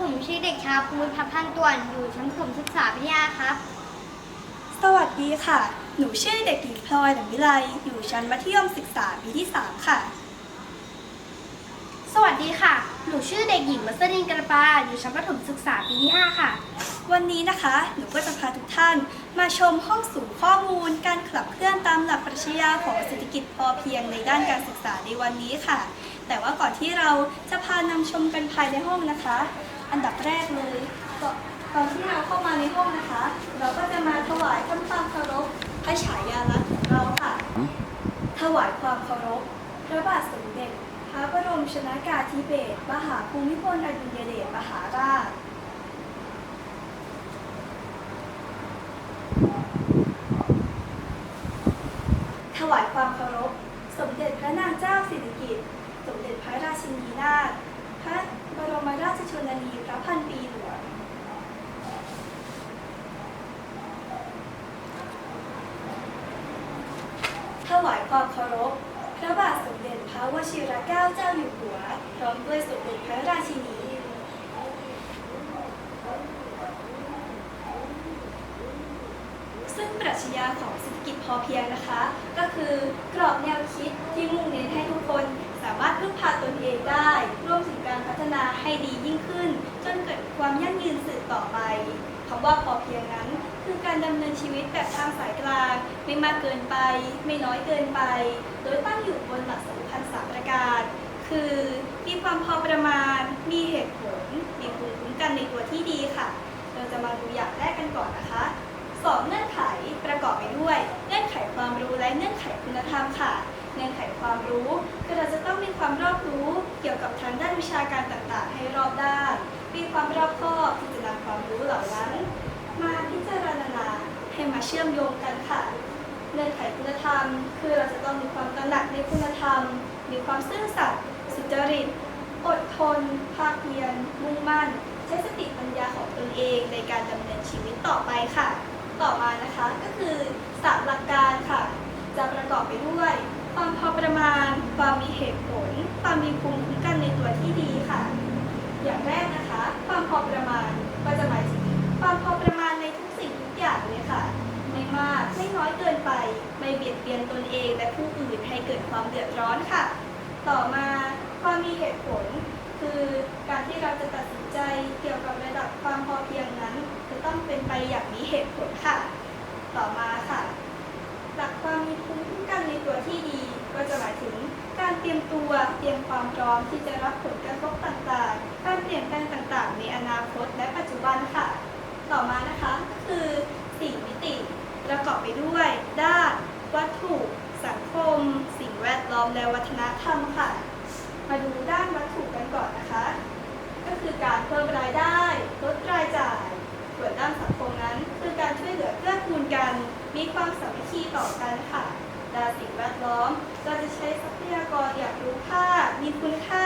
ผมชื่อเด็กชายภูมิพัฒน์พันต่วนอยู่ชั้นประถมศึกษาพิทยาครับ สวัสดีค่ะ หนูชื่อเด็กหญิงพลอยหนังวิไลอยู่ชั้นมัธยมศึกษาปีที่ 3 ค่ะ สวัสดีค่ะ หนูชื่อเด็กหญิงมัสรินกระปาอยู่ชั้นประถมศึกษาปีที่ 5 ค่ะ วันนี้นะคะ หนูก็จะพาทุกท่านมาชมห้องสู่ข้อมูล การขับเคลื่อนตามหลักปรัชญาของเศรษฐกิจพอเพียงในด้านการศึกษาในวันนี้ค่ะ แต่ว่าก่อนที่เราจะพานำชมกันภายในห้องนะคะ อันดับแรกเลยก่อนที่เราเข้ามาในห้องนะคะ เราก็จะมาถวายทำความเคารพพระฉายาลักษณ์ของเราค่ะ ถวายความเคารพพระบาทสมเด็จพระบรมชนากาธิเบศรมหาภูมิพลอดุลยเดชมหาราชถวายความเคารพ สมเด็จพระนางเจ้าสิริกิติ์สมเด็จพระราชินีนาถ บรมราชชนนีพระพันปีหลวงถวายความเคารพ พระบาทสมเด็จพระวชิรเกล้าเจ้าอยู่หัว พร้อมด้วยสมเด็จพระราชินี ซึ่งปรัชญาของเศรษฐกิจพอเพียงนะคะ ก็คือกรอบแนวคิดที่มุ่งเน้นให้ทุกคนามารถพึ่งพาตนเองได้ ร่วมถึงการพัฒนาให้ดียิ่งขึ้น จนเกิดความยั่งยืนสืบต่อไปคำว่าพอเพียงนั้น คือการดำเนินชีวิตแบบทางสายกลาง ไม่มากเกินไป ไม่น้อยเกินไป โดยตั้งอยู่บนหลักสำคัญสามประการ คือ มีความพอประมาณ มีเหตุผล มีภูมิคุ้มกันในตัวที่ดีค่ะ เราจะมาดูอย่างแรกกันก่อนนะคะสองเงื่อนไขประกอบไปด้วย เงื่อนไขความรู้และเงื่อนไขคุณธรรมค่ะ เงื่อนไขความรู้ ความรอบรู้เกี่ยวกับทางด้านวิชาการต่างๆ ให้รอบด้าน มีความรอบคอบที่จะนำความรู้เหล่านั้น มาพิจารณาให้มาเชื่อมโยงกันค่ะเงื่อนไขคุณธรรม คือเราจะต้องมีความตระหนักในคุณธรรม มีความซื่อสัตย์สุจริต อดทน ภาคเพียร มุ่งมั่น ใช้สติปัญญาของตนเองในการดำเนินชีวิตต่อไปค่ะ ต่อมานะคะก็คือสามหลักการค่ะ จะประกอบไปด้วย ความพอประมาณ ความมีเหตุผล ความมีภูมิคุ้มกันในตัวที่ดีค่ะ อย่างแรกนะคะ ความพอประมาณก็จะหมายถึงความพอประมาณในทุกสิ่งทุกอย่างเลยค่ะ ไม่มากไม่น้อยเกินไป ไม่เบียดเบียนตนเองและผู้อื่นให้เกิดความเดือดร้อนค่ะ ต่อมาความมีเหตุผล คือการที่เราจะตัดสินใจเกี่ยวกับระดับความพอเพียงนั้น จะต้องเป็นไปอย่างมีเหตุผลค่ะ ต่อมาค่ะ หลักความมีภูมิคุ้มกันในตัวที่ดี ก็จะหมายถึงการเตรียมตัวเตรียมความพร้อมที่จะรับผลกระทบต่างๆ การเปลี่ยนแปลงต่างๆ ในอนาคตและปัจจุบันค่ะ ต่อมานะคะก็คือสิ่งมิติประกอบไปด้วย ด้าน วัตถุ สังคม สิ่งแวดล้อมและวัฒนธรรมค่ะ มาดูด้านวัตถุกันก่อนนะคะ ก็คือการเพิ่มรายได้ลดรายจ่ายส่วนด้านสังคมนั้น คือการช่วยเหลือเกื้อกูลกัน มีความสามัคคีต่อกันค่ะด้านสิ่งแวดล้อมเราจะใช้ทรัพยากรอย่างรู้ค่า มีคุณค่า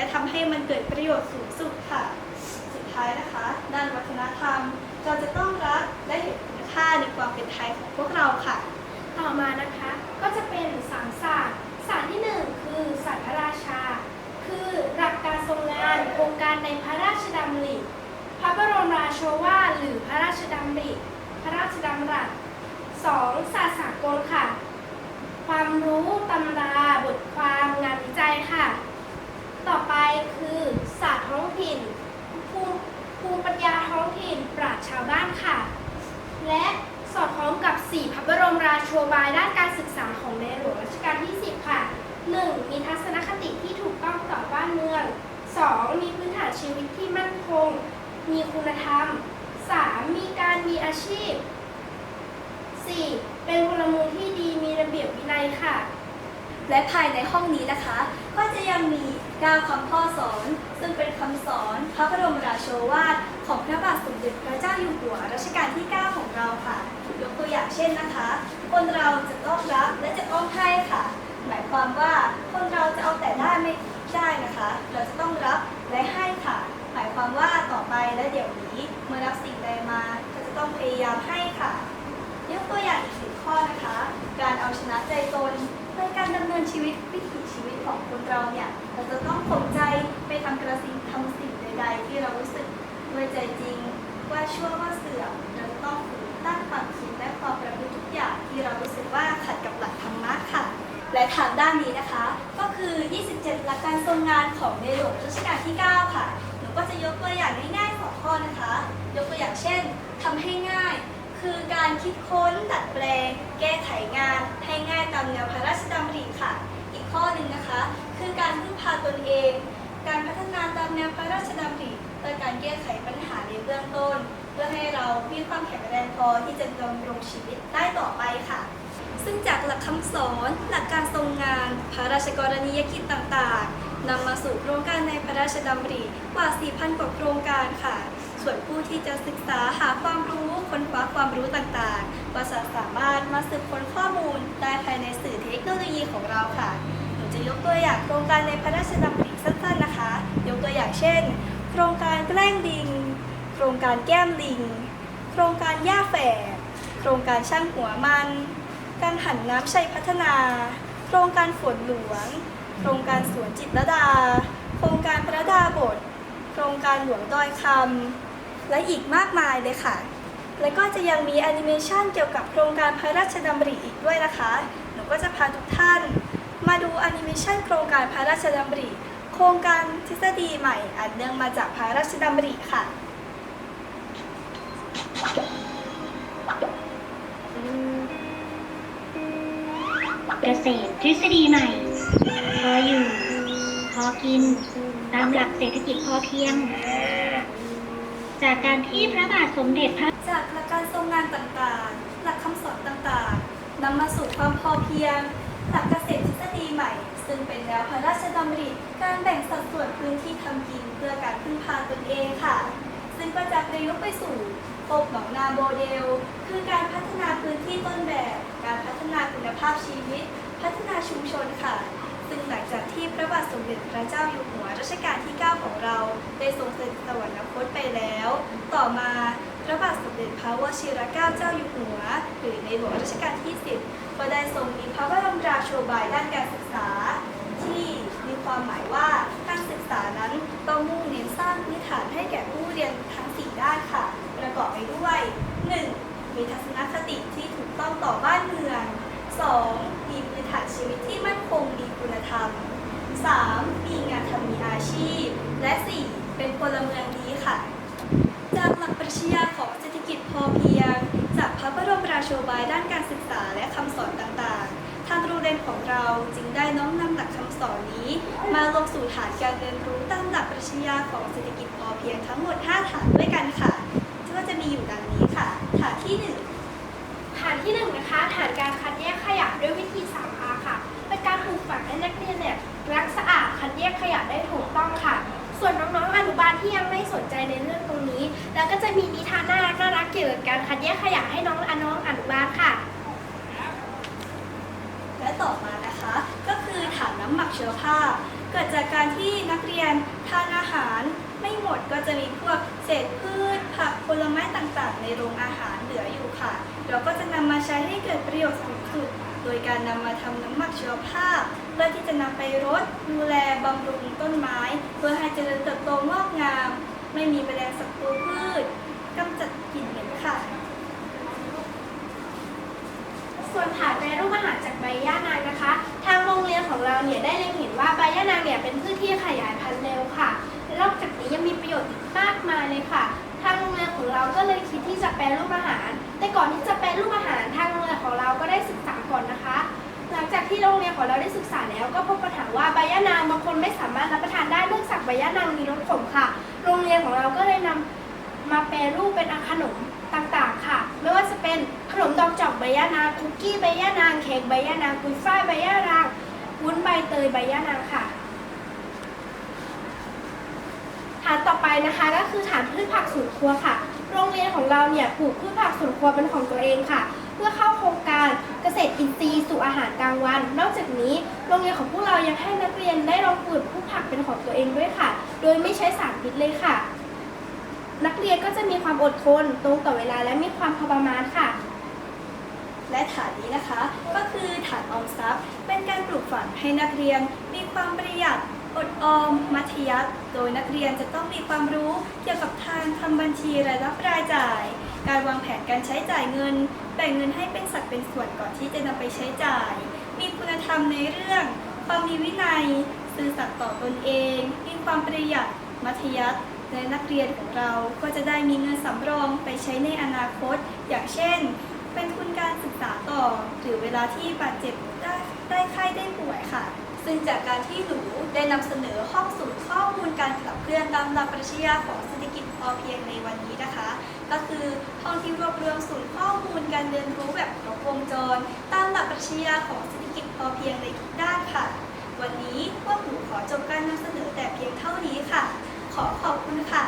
และทำให้มันเกิดประโยชน์สูงสุดค่ะ สุดท้ายนะคะ ด้านวัฒนธรรม เราจะต้องรักและเห็นคุณค่าในความเป็นไทยของพวกเราค่ะ ต่อมานะคะก็จะเป็นสามศาสตร์ศาสตร์ที่ 1 คือศาสตร์พระราชา คือหลักการทรงงานโครงการในพระราชดำริพระบรมราโชวาหรือพระราชดำริ พระราชดำรัส 2. ศาสตร์สากลค่ะ ความรู้ตำราบทความงานวิจัยค่ะ ต่อไปคือศาสตร์ท้องถิ่น ภูมิภูมิปัญญาท้องถิ่นปราชญ์ชาวบ้านค่ะ และสอดคล้องกับ 4 พระบรมราโชบายด้านการศึกษาของในหลวงรัชกาลที่ 10 ค่ะ 1. มีทัศนคติที่ถูกต้องต่อบ้านเมือง 2. มีพื้นฐานชีวิตที่มั่นคง มีคุณธรรม 3. มีการมีอาชีพ 4. เป็นพลเมืองที่ดีมีระเบียบวินัยค่ะ และภายในห้องนี้นะคะ ก็จะยังมี9คำพ่อสอน ซึ่งเป็นคำสอนพระบรมราโชวาทของพระบาทสมเด็จพระเจ้าอยู่หัวรัชกาลที่ 9 ของเราค่ะ ยกตัวอย่างเช่นนะคะ คนเราจะต้องรับและจะต้องให้ค่ะ หมายความว่าคนเราจะเอาแต่ได้ไม่ได้นะคะ เราจะต้องรับและให้ค่ะ หมายความว่า และเดี๋ยวนี้เมื่อรับสิ่งใดมาก็จะต้องพยายามให้ค่ะยกตัวอย่างอีกหนึ่งข้อนะคะ การเอาชนะใจตนในการดำเนินชีวิตวิถีชีวิตของคนเราเนี่ยเราจะต้องข่มใจไปทำกระสิ่งทำสิ่งใด ๆ ที่เรารู้สึกด้วยใจจริง ว่าชั่วว่าเสื่อมเราต้องฝืนต้านความคิดและความประพฤติทุกอย่างที่เรารู้สึกว่าขัดกับหลักธรรมะค่ะ และทางด้านนี้นะคะ ก็คือ 27 หลักการทรงงานของในหลวงรัชกาลที่ 9 ค่ะ ก็จะยกตัวอย่างง่ายๆสองข้อนะคะ ยกตัวอย่างเช่นทำให้ง่าย คือการคิดค้นดัดแปลง แก้ไขงาน ให้ง่ายตามแนวพระราชดำริค่ะ อีกข้อหนึ่งนะคะ คือการพึ่งพาตนเอง การพัฒนาตามแนวพระราชดำริเพื่อการแก้ไขปัญหาในเบื้องต้น เพื่อให้เรามีความแข็งแรงพอที่จะดำรงชีวิตได้ต่อไปค่ะ ซึ่งจากหลักคำสอน หลักการทรงงาน พระราชกรณียกิจต่างๆ นำมาสู่โครงการในพระราชดำริกว่า 4,000 กว่าโครงการค่ะ ส่วนผู้ที่จะศึกษาหาความรู้ค้นคว้าความรู้ต่างๆ ก็จะสามารถมาสืบค้นข้อมูลได้ภายในสื่อเทคโนโลยีของเราค่ะ หนูจะยกตัวอย่างโครงการในพระราชดำริสั้นๆนะคะ ยกตัวอย่างเช่น โครงการแกล้งลิง โครงการแก้มลิง โครงการย่าแฝดโครงการช่างหัวมัน การหันน้ำชัยพัฒนา โครงการฝนหลวง โครงการสวนจิตรดา โครงการพระดาบท โครงการหลวงดอยคำและอีกมากมายเลยค่ะ และก็จะยังมีแอนิเมชันเกี่ยวกับโครงการพระราชดำริอีกด้วยนะคะ หนูก็จะพาทุกท่าน มาดูแอนิเมชันโครงการพระราชดำริ โครงการทฤษฎีใหม่อันเนื่องมาจากพระราชดำริค่ะเกษตรทฤษฎีใหม่ ออยู่ พอกิน ตามหลักเศรษฐกิจพอเพียง จากการที่พระบาทสมเด็จพระจากหลักการทรงงานต่างๆ หลักคำสอนต่างๆนำมาสู่ความพอเพียง หลักเกษตรทฤษฎีใหม่ ซึ่งเป็นแนวพระราชดำริการแบ่งสัดส่วนพื้นที่ทำกินเพื่อการพึ่งพาตนเองค่ะ ซึ่งก็จะประยุกต์ไปสู่ปกหนองนาโมเดล คือการพัฒนาพื้นที่ต้นแบบ การพัฒนาคุณภาพชีวิต พัฒนาชุมชนค่ะ ซึ่งหลังจากที่พระบาทสมเด็จพระเจ้าอยู่หัวรัชกาลที่ 9 ของเรา ได้ทรงเสด็จสวรรคตไปแล้ว ต่อมาพระบาทสมเด็จพระวชิรเกล้าเจ้าอยู่หัว หรือในหลวงรัชกาลที่ 10 ก็ได้ทรงมีพระบรมราโชบายด้านการศึกษา ที่มีความหมายว่าการศึกษานั้นต้องมุ่งเน้นสร้างพื้นฐานให้แก่ผู้เรียนทั้ง 4 ด้านค่ะ ประกอบไปด้วย 1. มีทัศนคติที่ถูกต้องต่อบ้านเมือง 2. มีพื้นฐานชีวิตที่มั่นคงมีคุณธรรม 3. มีงานทำมีอาชีพ และ 4. เป็นพลเมืองดีค่ะ จากหลักปรัชญาของเศรษฐกิจพอเพียง จากพระบรมราโชบายด้านการศึกษาและคำสอนต่างๆ ทางโรงเรียนของเราจึงได้น้อมนำหลักคำสอนนี้ มาลงสู่ฐานการเรียนรู้ตามหลักปรัชญาของเศรษฐกิจพอเพียงทั้งหมด 5 ฐานด้วยกันค่ะซึ่งก็จะมีอยู่ดังนี้ค่ะ ฐานที่ 1 ฐานที่หนึ่งนะคะฐานการคัดแยก ยะด้วยวิธี 3R ค่ะ เป็นการปลูกฝังให้นักเรียนเนี่ยรักสะอาดคัดแยกขยะได้ถูกต้องค่ะ ส่วนน้องๆอนุบาลที่ยังไม่สนใจในเรื่องตรงนี้ แล้วก็จะมีนิทานน่ารักน่ารักเกี่ยวกับการคัดแยกขยะให้น้องอน้องอนุบาลค่ะ และต่อมานะคะ ก็คือฐานน้ำหมักเชื้อผ้า เกิดจากการที่นักเรียนทานอาหารไม่หมดก็จะมีพวกเศษพืช ผักผลไม้ต่างๆ ในโรงอาหารเหลืออยู่ค่ะเราก็จะนำมาใช้ให้เกิดประโยชน์สูงสุด โดยการนำมาทำน้ำหมักเชื้อผ้าเพื่อที่จะนำไปรดดูแลบำรุงต้นไม้ เพื่อให้เจริญเติบโตงอกงาม ไม่มีแมลงศัตรูพืชกำจัดกลิ่นเหม็นค่ะ ส่วนฐานแปรรูปอาหารจากใบย่านางนะคะ ทางโรงเรียนของเราเนี่ยได้เล็งเห็นว่าใบย่านางเนี่ยเป็นพืชที่ขยายพันธุ์เร็วค่ะและนอกจากนี้ยังมีประโยชน์อีกมากมายเลยค่ะ ทางโรงเรียนของเราก็เลยคิดที่จะแปรรูปอาหาร แต่ก่อนที่จะแปรรูป ที่โรงเรียนของเราได้ศึกษาแล้ว ก็พบปัญหาว่าใบย่านางบางคนไม่สามารถรับประทานได้เนื่องจากใบย่านางมีรสขมค่ะ โรงเรียนของเราก็เลยนำมาแปรรูปเป็นอาขนมต่างๆ ค่ะ ไม่ว่าจะเป็นขนมดอกจอกใบย่านางคุกกี้ใบย่านางเค้กใบย่านางกุยฝ้ายใบย่านางวุ้นใบเตยใบย่านางค่ะฐานต่อไปนะคะก็คือฐานพืชผักสวนครัวค่ะ โรงเรียนของเราเนี่ยปลูกพืชผักสวนครัวเป็นของตัวเองค่ะ พื่อเข้าโครงการเกษตรอินทรีย์สู่อาหารกลางวัน นอกจากนี้โรงเรียนของพวกเรายังให้นักเรียนได้ลองปลูกพืชผักเป็นของตัวเองด้วยค่ะ โดยไม่ใช้สารพิษเลยค่ะ นักเรียนก็จะมีความอดทนตรงต่อเวลาและมีความพอประมาณค่ะและฐานนี้นะคะ ก็คือฐานออมทรัพย์ เป็นการปลูกฝังให้นักเรียน มีความประหยัดอดออม มัธยัสถ์โดยนักเรียนจะต้องมีความรู้เกี่ยวกับทางทำบัญชีรายรับรายจ่าย การวางแผนการใช้จ่ายเงิน แบ่งเงินให้เป็นสัดเป็นส่วนก่อนที่จะนำไปใช้จ่าย มีคุณธรรมในเรื่อง ความมีวินัย ซื่อสัตย์ต่อตนเอง มีความประหยัด มัธยัสถ์และนักเรียนของเราก็จะได้มีเงินสำรองไปใช้ในอนาคต อย่างเช่น เป็นทุนการศึกษาต่อ หรือเวลาที่บาดเจ็บได้ได้ไข้ได้ป่วยค่ะ ซึ่งจากการที่หนูได้นำเสนอห้องสูตรข้อ เรื่อนตามหลักปรัชญาของเศรษฐกิจพอเพียงในวันนี้นะคะ ก็คือห้องที่รวบรวมศูนย์ข้อมูลการเรียนรู้แบบครบวงจร ตามหลักปรัชญาของเศรษฐกิจพอเพียงในทุกด้านค่ะ วันนี้พวกหนูขอจบการนำเสนอแต่เพียงเท่านี้ค่ะ ขอขอบคุณค่ะ